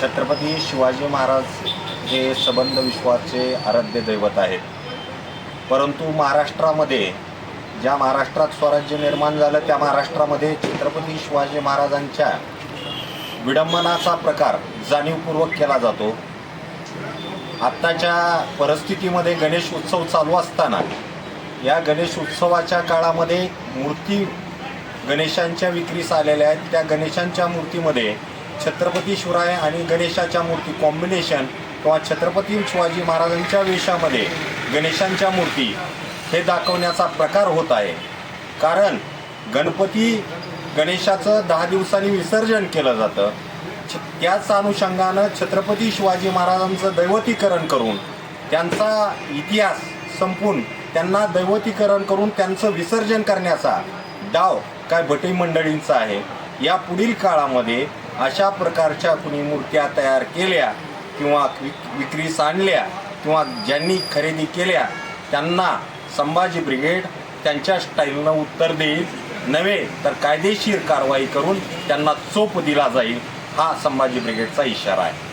छत्रपती शिवाजी महाराज हे सबंध विश्वाचे आराध्य दैवत आहेत. परंतु महाराष्ट्रामध्ये ज्या महाराष्ट्रात स्वराज्य निर्माण झालं त्या महाराष्ट्रामध्ये छत्रपती शिवाजी महाराजांच्या विडंबनाचा प्रकार जाणीवपूर्वक केला जातो. आत्ताच्या परिस्थितीमध्ये गणेश उत्सव चालू असताना या गणेश उत्सवाच्या काळामध्ये मूर्ती गणेशांच्या विक्रीस आलेल्या आहेत. त्या गणेशांच्या मूर्तीमध्ये छत्रपती शिवराय आणि गणेशाच्या मूर्ती कॉम्बिनेशन किंवा छत्रपती शिवाजी महाराजांच्या वेशामध्ये गणेशांच्या मूर्ती हे दाखवण्याचा प्रकार होत आहे. कारण गणपती गणेशाचं दहा दिवसांनी विसर्जन केलं जातं. छ त्याच अनुषंगानं छत्रपती शिवाजी महाराजांचं दैवतीकरण करून त्यांचा इतिहास संपून त्यांना दैवतीकरण करून त्यांचं विसर्जन करण्याचा डाव काय भटी मंडळींचा आहे. या पुढील काळामध्ये अशा प्रकारच्या कुणी मूर्त्या तयार केल्या किंवा विक विक्रीस आणल्या किंवा ज्यांनी खरेदी केल्या त्यांना संभाजी ब्रिगेड त्यांच्या स्टाईलनं उत्तर देईल. नव्हे तर कायदेशीर कारवाई करून त्यांना चोप दिला जाईल हा संभाजी ब्रिगेडचा इशारा आहे.